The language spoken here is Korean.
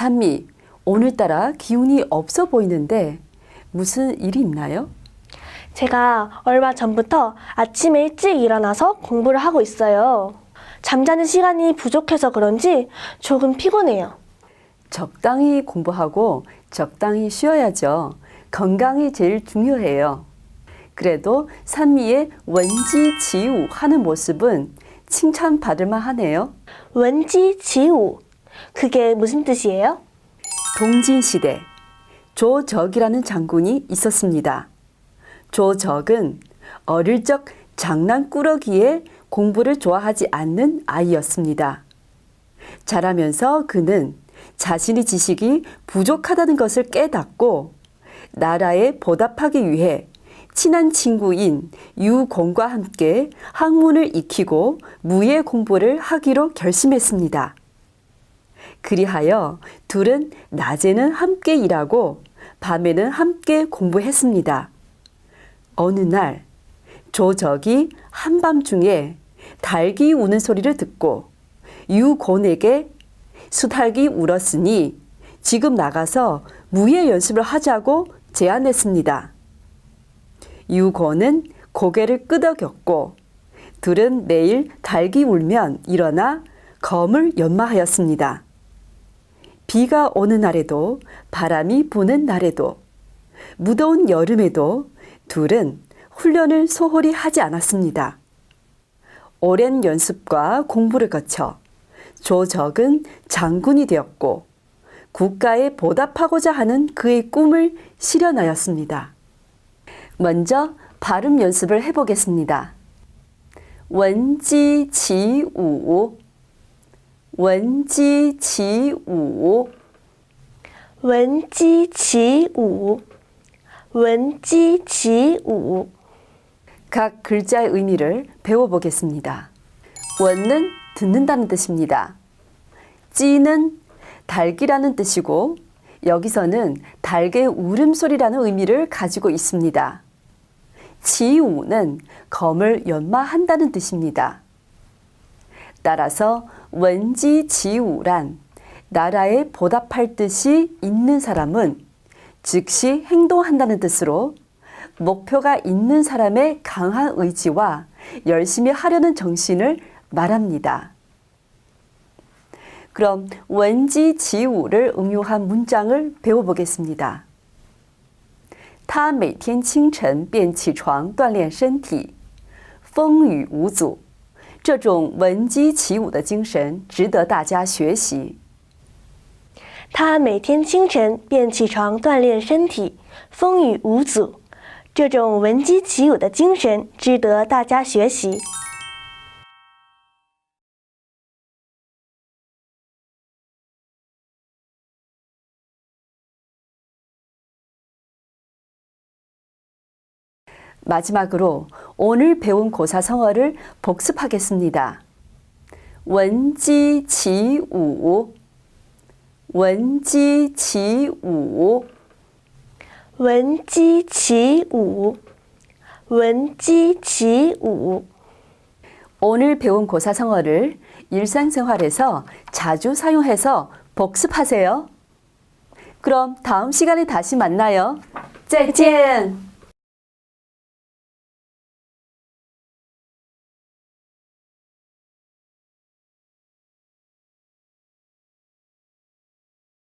산미, 오늘따라 기운이 없어 보이는데 무슨 일이 있나요? 제가 얼마 전부터 아침에 일찍 일어나서 공부를 하고 있어요. 잠자는 시간이 부족해서 그런지 조금 피곤해요. 적당히 공부하고 적당히 쉬어야죠. 건강이 제일 중요해요. 그래도 산미의 원지지우 하는 모습은 칭찬받을 만하네요. 왠지 지우. 그게 무슨 뜻이에요? 동진시대 조적이라는 장군이 있었습니다. 조적은 어릴 적 장난꾸러기에 공부를 좋아하지 않는 아이였습니다. 자라면서 그는 자신의 지식이 부족하다는 것을 깨닫고 나라에 보답하기 위해 친한 친구인 유공과 함께 학문을 익히고 무예 공부를 하기로 결심했습니다. 그리하여 둘은 낮에는 함께 일하고 밤에는 함께 공부했습니다. 어느 날 조적이 한밤중에 닭이 우는 소리를 듣고 유곤에게 수탉이 울었으니 지금 나가서 무예 연습을 하자고 제안했습니다. 유곤은 고개를 끄덕였고 둘은 매일 닭이 울면 일어나 검을 연마하였습니다. 비가 오는 날에도 바람이 부는 날에도 무더운 여름에도 둘은 훈련을 소홀히 하지 않았습니다. 오랜 연습과 공부를 거쳐 조적은 장군이 되었고 국가에 보답하고자 하는 그의 꿈을 실현하였습니다. 먼저 발음 연습을 해보겠습니다. 원지치우 원지치우 왠지 지우. 왠지 지우. 각 글자의 의미를 배워보겠습니다. 원은 듣는다는 뜻입니다. 찌는 닭이라는 뜻이고 여기서는 닭의 울음소리라는 의미를 가지고 있습니다. 지우는 검을 연마한다는 뜻입니다. 따라서 원지 지우란 나라에 보답할 뜻이 있는 사람은 즉시 행동한다는 뜻으로 목표가 있는 사람의 강한 의지와 열심히 하려는 정신을 말합니다. 그럼 원지 지우를 응용한 문장을 배워보겠습니다. 他每天清晨便起床锻炼身体，风雨无阻。 这种闻鸡起舞的精神值得大家学习。他每天清晨便起床锻炼身体，风雨无阻。这种闻鸡起舞的精神值得大家学习。 마지막으로 오늘 배운 고사성어를 복습하겠습니다. 원지지우 원지지우 원지지우 원지지우 오늘 배운 고사성어를 일상생활에서 자주 사용해서 복습하세요. 그럼 다음 시간에 다시 만나요. 再见。